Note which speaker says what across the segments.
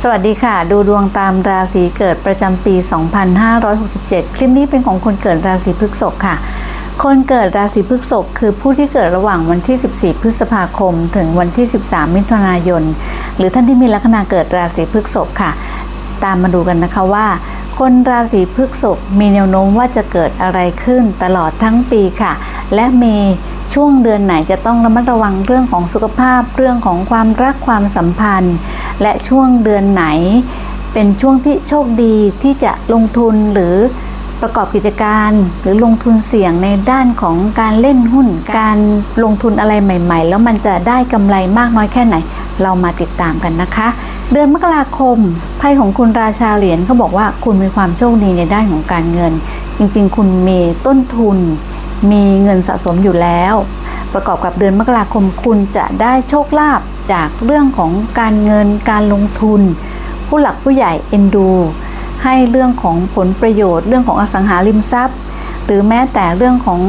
Speaker 1: สวัสดีค่ะ ดูดวงตามราศีเกิดประจำปี 2567 คลิปนี้เป็นของคนเกิดราศีพฤษภค่ะ คนเกิดราศีพฤษภคือผู้ที่เกิดระหว่างวันที่ 14 พฤษภาคม ถึงวันที่ 13 มิถุนายน หรือท่านที่มีลัคนาเกิดราศีพฤษภค่ะ ตามมาดูกันนะคะว่า คนราศีพฤษภมีแนวโน้มว่าจะเกิดอะไรขึ้นตลอดทั้งปีค่ะ และมี ช่วงเดือนไหนจะต้องระมัดระวังเรื่องของสุขภาพเรื่องของความรักความสัมพันธ์ และช่วงเดือนไหน เป็นช่วงที่โชคดีที่จะลงทุนหรือประกอบกิจการหรือลงทุนเสี่ยงในด้านของการเล่นหุ้น การลงทุนอะไรใหม่ ๆ แล้วมันจะได้กำไรมากน้อยแค่ไหน เรามาติดตามกันนะคะ เดือนมกราคมไพ่ของคุณราชาเหรียญเขาบอกว่าคุณมีความโชคดีในด้านของการเงิน จริง ๆ คุณมีต้นทุน มีเงินสะสมอยู่แล้ว ประกอบกับเดือนมกราคมคุณจะได้โชคลาภจากเรื่องของการเงินการลงทุน ผู้หลักผู้ใหญ่เอ็นดู ให้เรื่องของผลประโยชน์ เรื่องของอสังหาริมทรัพย์ หรือแม้แต่เรื่องของ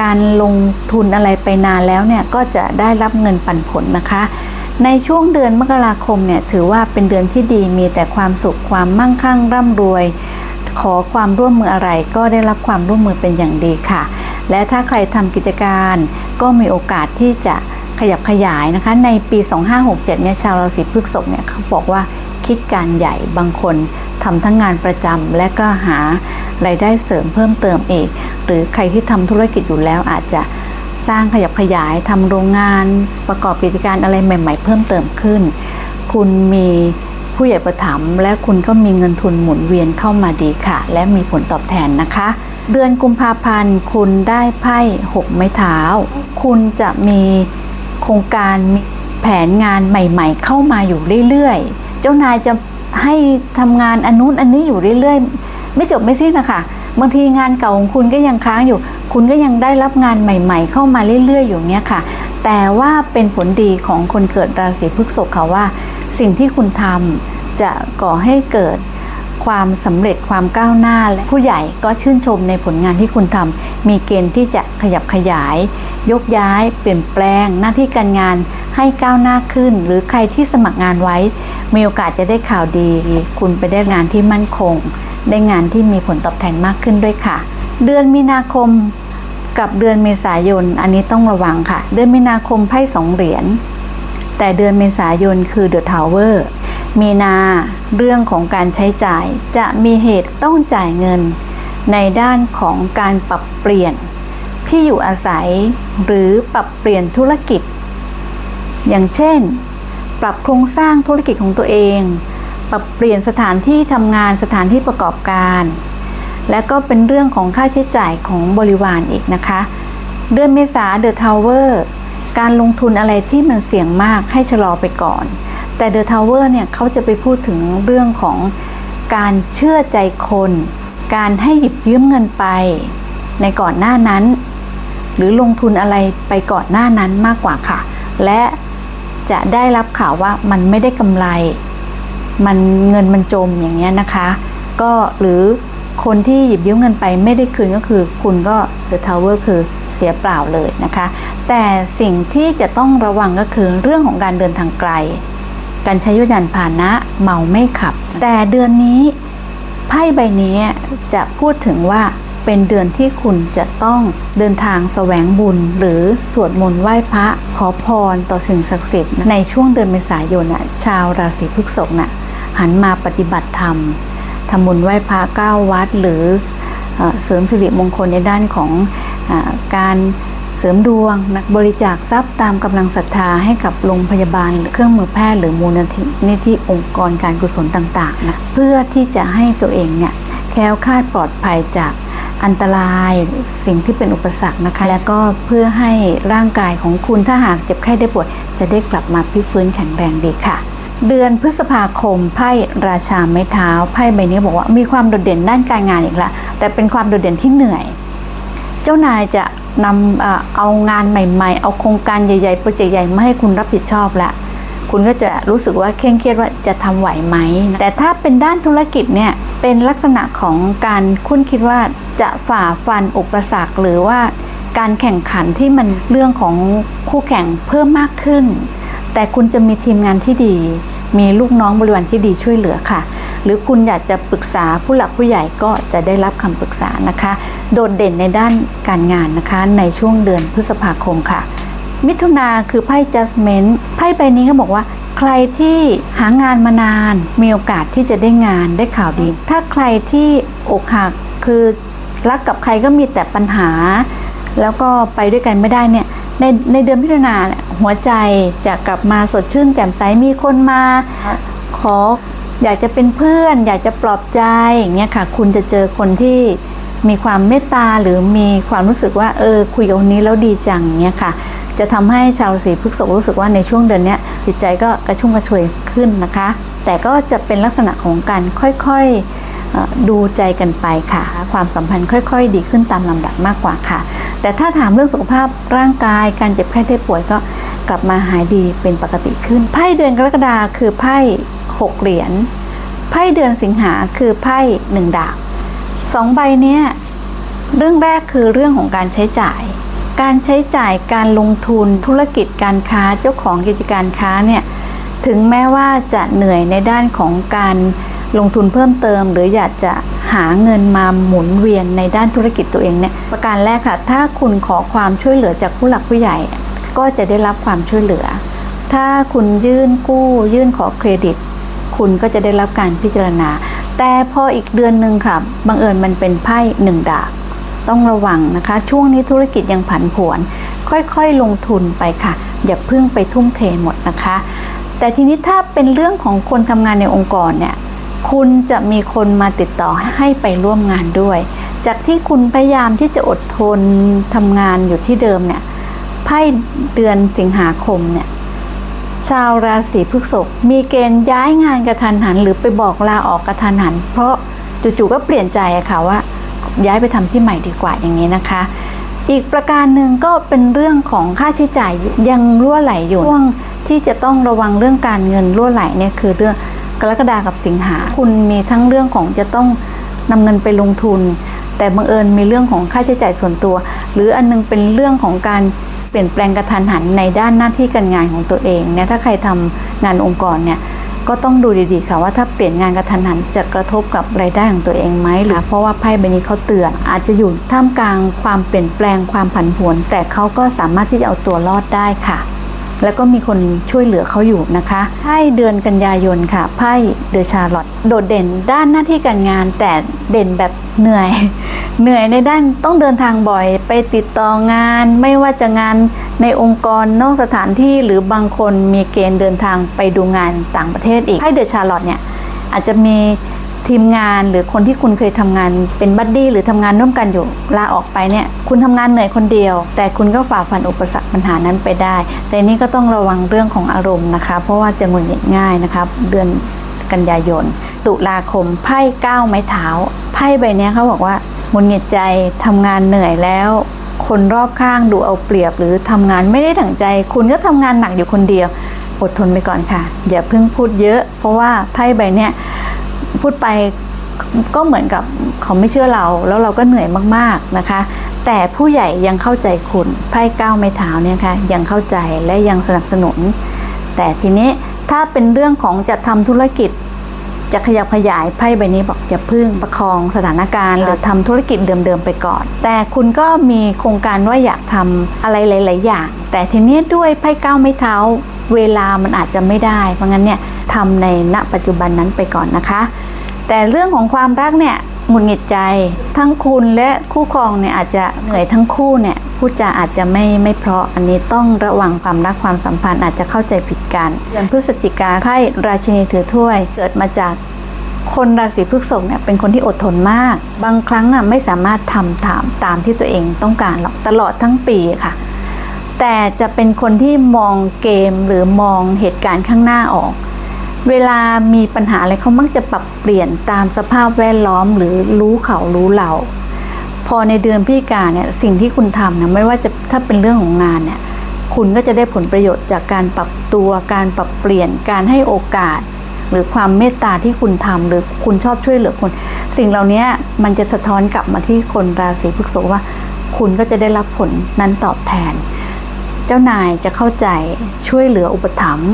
Speaker 1: การลงทุนอะไรไปนานแล้วเนี่ยก็จะได้รับเงินปันผลนะคะ ในช่วงเดือนมกราคมเนี่ยถือว่าเป็นเดือนที่ดีมีแต่ความสุขความมั่งคั่งร่ำรวย ขอความร่วมมืออะไรก็ได้รับความร่วมมือเป็นอย่างดีค่ะ และถ้าใครทำกิจการก็มีโอกาสที่จะขยับขยายนะคะ ในปี 2567เนี่ยชาวราศีพฤษภเนี่ยเขาบอกว่าคิดการใหญ่บางคนทำทั้งงานประจำและก็หารายได้เสริมเพิ่มเติมเอีกหรือใครที่ทำธุรกิจอยู่แล้วอาจจะสร้างขยับขยายทำโรงงานประกอบกิจการอะไรใหม่ ๆ เพิ่มเติมขึ้น คุณมีผู้ใหญ่ประถมและคุณก็มีเงินทุนหมุนเวียนเข้ามาดีค่ะ และมีผลตอบแทนนะคะ เดือนกุมภาพันธ์ คุณได้ไพ่หกไม้เท้า คุณจะมีโครงการแผนงานใหม่ ๆ เข้ามาอยู่เรื่อยๆ เจ้านายจะให้ทำงานอันนู้นอันนี้อยู่เรื่อยๆ ไม่จบไม่สิ้นนะคะบางทีงานเก่าของคุณก็ยังค้างอยู่ คุณก็ยังได้รับงานใหม่ ๆ เข้ามาเรื่อยๆ อยู่เนี้ยค่ะ แต่ว่าเป็นผลดีของคนเกิดราศีพฤษภค่ะว่า สิ่งที่คุณทำจะก่อให้เกิด ความสำเร็จความก้าวหน้าและผู้ใหญ่ก็ชื่นชมในผลงานที่คุณทำมีเกณฑ์ที่จะขยับขยาย ยกย้าย เปลี่ยนแปลง หน้าที่การงานให้ก้าวหน้าขึ้น หรือใครที่สมัครงานไว้ มีโอกาสจะได้ข่าวดี คุณไปได้งานที่มั่นคง ได้งานที่มีผลตอบแทนมากขึ้นด้วยค่ะ เดือนมีนาคมกับเดือนเมษายน อันนี้ต้องระวังค่ะ เดือนมีนาคมไพ่สองเหรียญแต่เดือนเมษายนคือ The Tower มีนา เรื่องของการใช้จ่ายจะมีเหตุต้องจ่ายเงิน ในด้านของการปรับเปลี่ยน ที่อยู่อาศัย หรือปรับเปลี่ยนธุรกิจ อย่างเช่น ปรับโครงสร้างธุรกิจของตัวเอง ปรับเปลี่ยนสถานที่ทำงานสถานที่ประกอบการ และก็เป็นเรื่องของค่าใช้จ่ายของบริวารอีกนะคะ เดือนเมษาเดอะทาวเวอร์ การลงทุนอะไรที่มันเสี่ยงมากให้ชะลอไปก่อน แต่เดอะทาวเวอร์เนี่ยเขาจะไปพูดถึงเรื่องของการเชื่อใจคน การให้หยิบยืมเงินไป ในก่อนหน้านั้น หรือลงทุนอะไรไปก่อนหน้านั้นมากกว่าค่ะ และจะได้รับข่าวว่ามันไม่ได้กำไร มันเงินมันจมอย่างเงี้ยนะคะ ก็หรือ คนที่หยิบยืมเงินไปไม่ได้คืนก็คือคุณก็ The Tower คือเสียเปล่าเลยนะคะ แต่สิ่งที่จะต้องระวังก็คือเรื่องของการเดินทางไกล การใช้ยานพาหนะเมาไม่ขับ แต่เดือนนี้ไพ่ใบนี้จะพูดถึงว่าเป็นเดือนที่คุณจะต้องเดินทางแสวงบุญ หรือสวดมนต์ไหว้พระขอพรต่อสิ่งศักดิ์สิทธิ์ในช่วงเดือนเมษายนน่ะชาวราศีพฤษภน่ะหันมาปฏิบัติธรรม ทำบุญไหว้พระเก้าวัด หรือเสริมสิริมงคลในด้านของอการเสริมดวงนักบริจาคทรัพย์ตามกำลังศรัทธาให้กับโรงพยาบาลเครื่องมือแพทย์หรือมูลนิธิองค์กรการกุศลต่างๆนะเพื่อที่จะให้ตัวเองเนี่ยแคล้วคลาดปลอดภัยจากอันตรายสิ่งที่เป็นอุปสรรคนะคะ และก็เพื่อให้ร่างกายของคุณถ้าหากเจ็บไข้ได้ป่วยจะได้กลับมาพิฟื้นแข็งแรงดีค่ะ เดือนพฤษภาคมไพ่ราชาไม้เท้าไพ่ใบนี้บอกว่ามีความโดดเด่นด้านการงานอีกละแต่เป็นความโดดเด่นที่เหนื่อย เจ้านายจะนำเอางานใหม่ ๆ เอาโครงการใหญ่ๆโปรเจกต์ใหญ่มาให้คุณรับผิดชอบละคุณก็จะรู้สึกว่าเคร่งเครียดว่าจะทำไหวไหม แต่ถ้าเป็นด้านธุรกิจเนี่ยเป็นลักษณะของการคุณคิดว่าจะฝ่าฟันอุปสรรคหรือว่าการแข่งขันที่มันเรื่องของคู่แข่งเพิ่มมากขึ้น แต่คุณจะมีทีมงานที่ดี มีลูกน้องบริวารที่ดีช่วยเหลือค่ะ หรือคุณอยากจะปรึกษาผู้หลักผู้ใหญ่ก็จะได้รับคำปรึกษานะคะ โดดเด่นในด้านการงานนะคะ ในช่วงเดือนพฤษภาคมค่ะ มิถุนาคือไพ่ judgment ไพ่ใบนี้เขาบอกว่าใครที่หางานมานานมีโอกาสที่จะได้งานได้ข่าวดี ถ้าใครที่อกหักคือรักกับใครก็มีแต่ปัญหา แล้วก็ไปด้วยกันไม่ได้เนี่ย ในในเดือนมิถุนาเนี่ยหัวใจจะกลับมาสดชื่นแจ่มใสมีคนมาขออยากจะเป็นเพื่อน อยากจะปลอบใจอย่างเงี้ยค่ะ คุณจะเจอคนที่มีความเมตตาหรือมีความรู้สึกว่าเออคุยกับคนนี้แล้วดีจังเงี้ยค่ะ จะทำให้ชาวราศีพฤษภรู้สึกว่าในช่วงเดือนเนี้ยจิตใจก็กระชุ่มกระชวยขึ้นนะคะ แต่ก็จะเป็นลักษณะของการค่อยๆเอ่อ ดูใจกันไปค่ะ ความสัมพันธ์ค่อย ๆ ดีขึ้นตามลำดับมากกว่าค่ะ แต่ถ้าถามเรื่องสุขภาพร่างกาย การเจ็บไข้ได้ป่วยก็กลับมาหายดีเป็นปกติขึ้น ไพ่เดือนกรกฎาคือไพ่หกเหรียญไพ่เดือนสิงหาคือไพ่หนึ่งดาบสองใบเนี้ยเรื่องแรกคือเรื่องของการใช้จ่าย การใช้จ่ายการลงทุนธุรกิจการค้าเจ้าของกิจการค้าเนี่ยถึงแม้ว่าจะเหนื่อยในด้านของการ ลงทุนเพิ่มเติม หรืออยากจะหาเงินมาหมุนเวียนในด้านธุรกิจตัวเองเนี่ยประการแรกค่ะ ถ้าคุณขอความช่วยเหลือจากผู้หลักผู้ใหญ่ ก็จะได้รับความช่วยเหลือ ถ้าคุณยื่นกู้ ยื่นขอเครดิต คุณก็จะได้รับการพิจารณา แต่พออีกเดือนหนึ่งค่ะบังเอิญมันเป็นไพ่หนึ่งดาบต้องระวังนะคะ ช่วงนี้ธุรกิจยังผันผวน ค่อยๆลงทุนไปค่ะ อย่าเพิ่งไปทุ่มเทหมดนะคะ แต่ทีนี้ถ้าเป็นเรื่องของคนทำงานในองค์กรเนี่ย คุณจะมีคนมาติดต่อให้ไปร่วมงานด้วย จากที่คุณพยายามที่จะอดทนทำงานอยู่ที่เดิมเนี่ยไพ่เดือนสิงหาคมเนี่ยชาวราศีพฤษภมีเกณฑ์ย้ายงานกระทันหัน หรือไปบอกลาออกกระทันหัน เพราะจู่ๆก็เปลี่ยนใจอะค่ะว่า ย้ายไปทำที่ใหม่ดีกว่าอย่างนี้นะคะ อีกประการหนึ่งก็เป็นเรื่องของค่าใช้จ่ายยังรั่วไหลอยู่ช่วงที่จะต้องระวังเรื่องการเงินรั่วไหลเนี่ยคือเรื่อง กรกฎากับสิงหาคุณมีทั้งเรื่องของจะต้องนำเงินไปลงทุน แต่บังเอิญมีเรื่องของค่าใช้จ่ายส่วนตัว หรืออันนึงเป็นเรื่องของการเปลี่ยนแปลงกระทันหันในด้านหน้าที่การงานของตัวเองเนี่ยถ้าใครทำงานองค์กรเนี่ยก็ต้องดูดีๆค่ะว่าถ้าเปลี่ยนงานกระทันหันจะกระทบกับรายได้ของตัวเองไหมหรือเพราะว่าไพ่ใบนี้เขาเตือน อาจจะอยู่ท่ามกลางความเปลี่ยนแปลงความผันผวน แต่เขาก็สามารถที่จะเอาตัวรอดได้ค่ะ แล้วก็มีคนช่วยเหลือเขาอยู่นะคะไพ่เดือนกันยายนค่ะไพ่เดอะชาร์ลอตโดดเด่นด้านหน้าที่การงาน แต่เด่นแบบเหนื่อย เหนื่อยในด้านต้องเดินทางบ่อยไปติดต่องาน ไม่ว่าจะงานในองค์กรนอกสถานที่หรือบางคนมีเกณฑ์เดินทางไปดูงานต่างประเทศอีกไพ่เดอะชาร์ลอตเนี่ยอาจจะมี ทีมงานหรือคนที่คุณเคยทำงานเป็นบัดดี้หรือทำงานร่วมกันอยู่ลาออกไปเนี่ยคุณทำงานเหนื่อยคนเดียว แต่คุณก็ฝ่าฟันอุปสรรคปัญหานั้นไปได้ แต่นี่ก็ต้องระวังเรื่องของอารมณ์นะคะ เพราะว่าจะหงุดหงิดง่ายนะคะเดือนกันยายน ตุลาคมไพ่ก้าไม้เท้าไพ่ใบนี้เขาบอกว่าหงุดหงิดใจทำงานเหนื่อยแล้วคนรอบข้างดูเอาเปรียบหรือทำงานไม่ได้ดั่งใจ คุณก็ทำงานหนักอยู่คนเดียว อดทนไปก่อนค่ะ อย่าเพิ่งพูดเยอะ เพราะว่าไพ่ใบเนี้ย พูดไปก็เหมือนกับเขาไม่เชื่อเรา แล้วเราก็เหนื่อยมากๆนะคะ แต่ผู้ใหญ่ยังเข้าใจคุณไพ่เก้าไม้เท้าเนี่ยค่ะยังเข้าใจและยังสนับสนุน แต่ทีนี้ถ้าเป็นเรื่องของจะทำธุรกิจ จะขยับขยายไพ่ใบนี้บอกอย่าพึ่งประคองสถานการณ์หรือทำธุรกิจเดิมๆไปก่อน แต่คุณก็มีโครงการว่าอยากทำอะไรหลาย ๆ อย่าง แต่ทีนี้ด้วยไพ่เก้าไม้เท้า เวลามันอาจจะไม่ได้ เพราะงั้นเนี่ยทำในณปัจจุบันนั้นไปก่อนนะคะ แต่เรื่องของความรักเนี่ยหงุดหงิดใจทั้งคุณและคู่ครองเนี่ยอาจจะเหนื่อยทั้งคู่เนี่ยพูดจาอาจจะไม่ไม่เพราะอันนี้ต้องระวังความรักความสัมพันธ์อาจจะเข้าใจผิดกันเดือนพฤศจิกาไพ่ราชินีถือถ้วย เกิดมาจากคนราศีพฤษภเนี่ยเป็นคนที่อดทนมาก บางครั้งอะไม่สามารถทำตามตามที่ตัวเองต้องการหรอกตลอดทั้งปีค่ะ แต่จะเป็นคนที่มองเกมหรือมองเหตุการณ์ข้างหน้าออก เวลามีปัญหาอะไรเขามักจะปรับเปลี่ยนตามสภาพแวดล้อมหรือรู้เขารู้เรา พอในเดือนพิกาเนี่ยสิ่งที่คุณทำนะไม่ว่าจะถ้าเป็นเรื่องของงานเนี่ยคุณก็จะได้ผลประโยชน์จากการปรับตัว การปรับเปลี่ยน การให้โอกาส หรือความเมตตาที่คุณทำหรือคุณชอบช่วยเหลือคน สิ่งเหล่านี้มันจะสะท้อนกลับมาที่คนราศีพฤษภว่า คุณก็จะได้รับผลนั้นตอบแทน เจ้านายจะเข้าใจช่วยเหลืออุปถัมภ์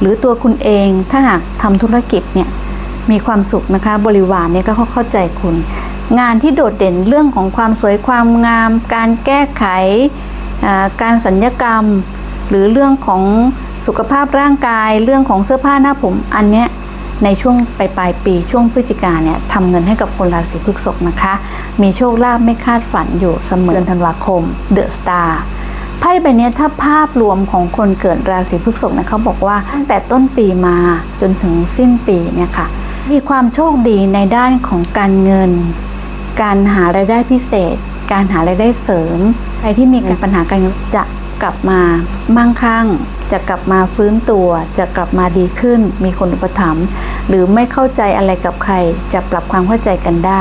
Speaker 1: หรือตัวคุณเองถ้าหากทำธุรกิจเนี่ยมีความสุขนะคะ บริวารเนี่ยก็เข้าใจคุณ งานที่โดดเด่นเรื่องของความสวยความงาม การแก้ไขการสัญญกรรม หรือเรื่องของสุขภาพร่างกาย เรื่องของเสื้อผ้าหน้าผมอันเนี้ยในช่วงปลายปลายปีช่วงพฤศจิกาเนี่ยทำเงินให้กับคนราศีพฤษภนะคะ มีโชคลาภไม่คาดฝันอยู่เสมอเดือนธันวาคมเดอะสตาร์ ไพ่ใบนี้ถ้าภาพรวมของคนเกิดราศีพฤษภเนี่ยเขาบอกว่าตั้งแต่ต้นปีมาจนถึงสิ้นปีเนี่ยค่ะ มีความโชคดีในด้านของการเงิน การหารายได้พิเศษ การหารายได้เสริมใครที่มีปัญหาการเงินจะกลับมามั่งคั่ง จะกลับมาฟื้นตัว จะกลับมาดีขึ้น มีคนอุปถัมภ์หรือไม่เข้าใจอะไรกับใครจะปรับความเข้าใจกันได้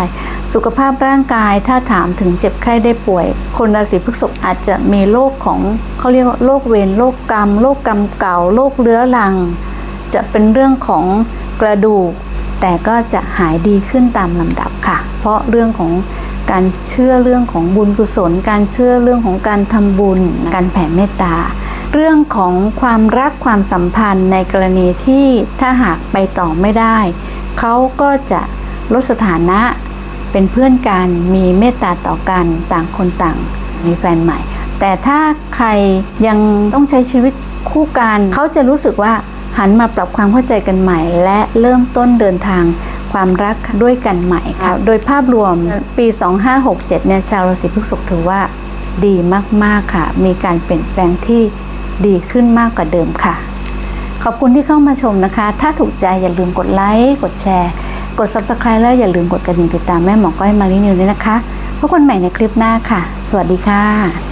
Speaker 1: สุขภาพร่างกายถ้าถามถึงเจ็บไข้ได้ป่วย คนราศีพฤษภอาจจะมีโรคของเขาเรียกว่าโรคเวรโรคกรรมโรคกรรมเก่าโรคเรื้อรัง จะเป็นเรื่องของกระดูก แต่ก็จะหายดีขึ้นตามลำดับค่ะ เพราะเรื่องของการเชื่อเรื่องของบุญกุศล การเชื่อเรื่องของการทำบุญ การแผ่เมตตาเรื่องของความรักความสัมพันธ์ในกรณีที่ถ้าหากไปต่อไม่ได้ เขาก็จะลดสถานะ เป็นเพื่อนกันมีเมตตาต่อกันต่างคนต่างมีแฟนใหม่ แต่ถ้าใครยังต้องใช้ชีวิตคู่กันเขาจะรู้สึกว่าหันมาปรับความเข้าใจกันใหม่ และเริ่มต้นเดินทางความรักด้วยกันใหม่ค่ะโดยภาพรวมปี 2567 เนี่ยชาวราศีพฤษภถือว่าดีมาก ๆ ค่ะ มีการเปลี่ยนแปลงที่ดีขึ้นมากกว่าเดิมค่ะ ขอบคุณที่เข้ามาชมนะคะ ถ้าถูกใจอย่าลืมกดไลค์ กดแชร์ กด Subscribe แล้วอย่าลืมกดกระดิ่งติดตามแม่หมอก้อยมารีนิวด้วยนะคะพบกันใหม่ในคลิปหน้าค่ะ สวัสดีค่ะ